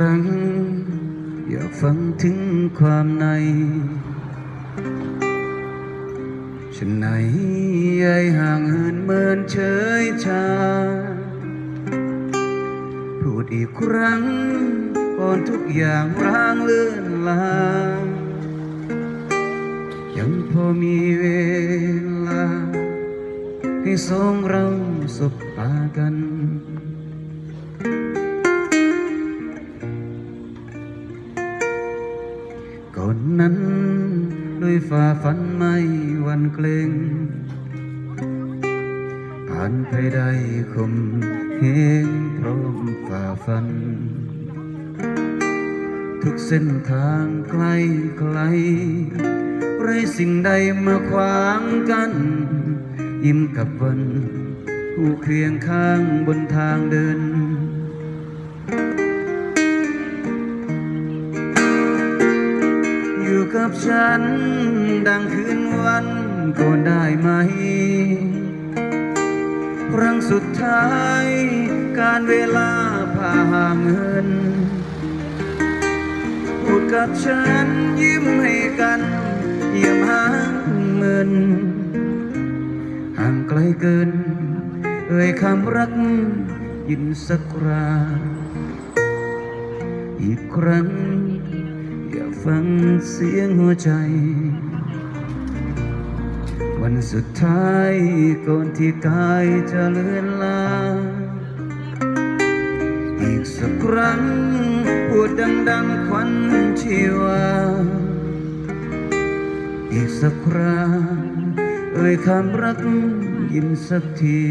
อยากฟังถึงความในฉันไหนยายห่างเหินเมินเฉยชา พูดอีกครั้งก่อนทุกอย่างร้างเลื่อนลางยังพอมีเวลา ให้สองเราสบตากัน นนั้นด้วยฝ่าฝันไม่วันเกรงผ่านไปได้คมเหงพร้อมฝ่าฟัน ทุกเส้นทางไกลไกล ไรสิ่งใดมาขวางกัน ยิ้มกับวันผู้เคียงข้างบนทางเดิน กับฉัน ดังคืนวันก่อนได้ไหม ครั้งสุดท้าย การเวลาพาห่าเหิน พูดกับฉันยิ้มให้กันเยี่ยมหางเมิน ห่างไกลเกิน เอ่ยคำรักยินสักคราอีกครั้ง ฟังเสียงหัวใจ วันสุดท้ายก่อนที่กายจะเลือนลา อีกสักครั้งพูดดังๆควันชีวา อีกสักคราเอ่ยคำรักยิ้มสักที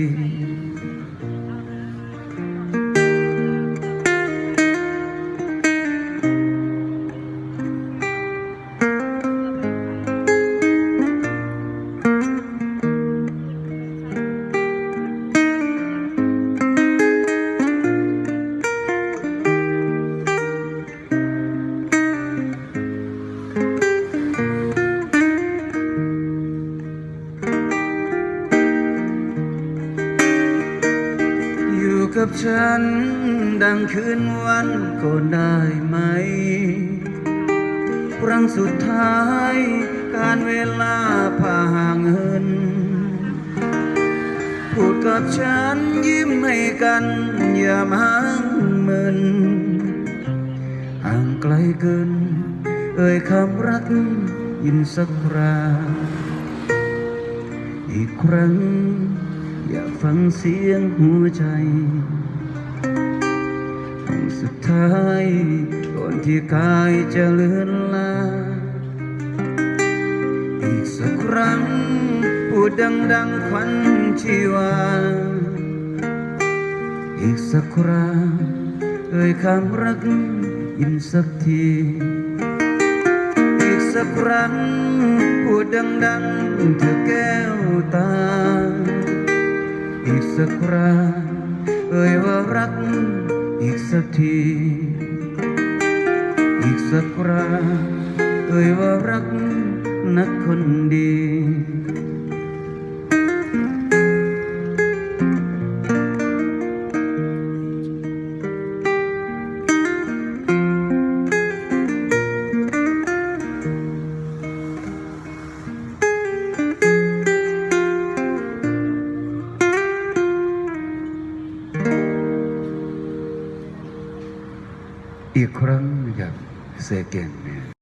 กับฉัน ดังคืนวันก็ได้ไหม ครั้งสุดท้าย การเวลาพาห่างเหินพูดกับฉันยิ้มให้กันอย่ามาเมินห่างไกลเกิน เอ่ยคำรักยินสักคราอีกครั้ง อยากฟังเสียงหัวใจครั้งสุดท้ายก่อนที่กายจะเลือนลา อีกสักครั้งพูดดังๆควันชีวา อีกสักคราเอ่ยคำรักยินสักทีอีกสักครั้งพูดดังๆเธอแก้วตา อีกสักคราเอ่ยว่ารักอีกสักที อีกสักคราเอ่ยว่ารักนักคนดี อีกครั้งอย่างเซเกนเนี่ย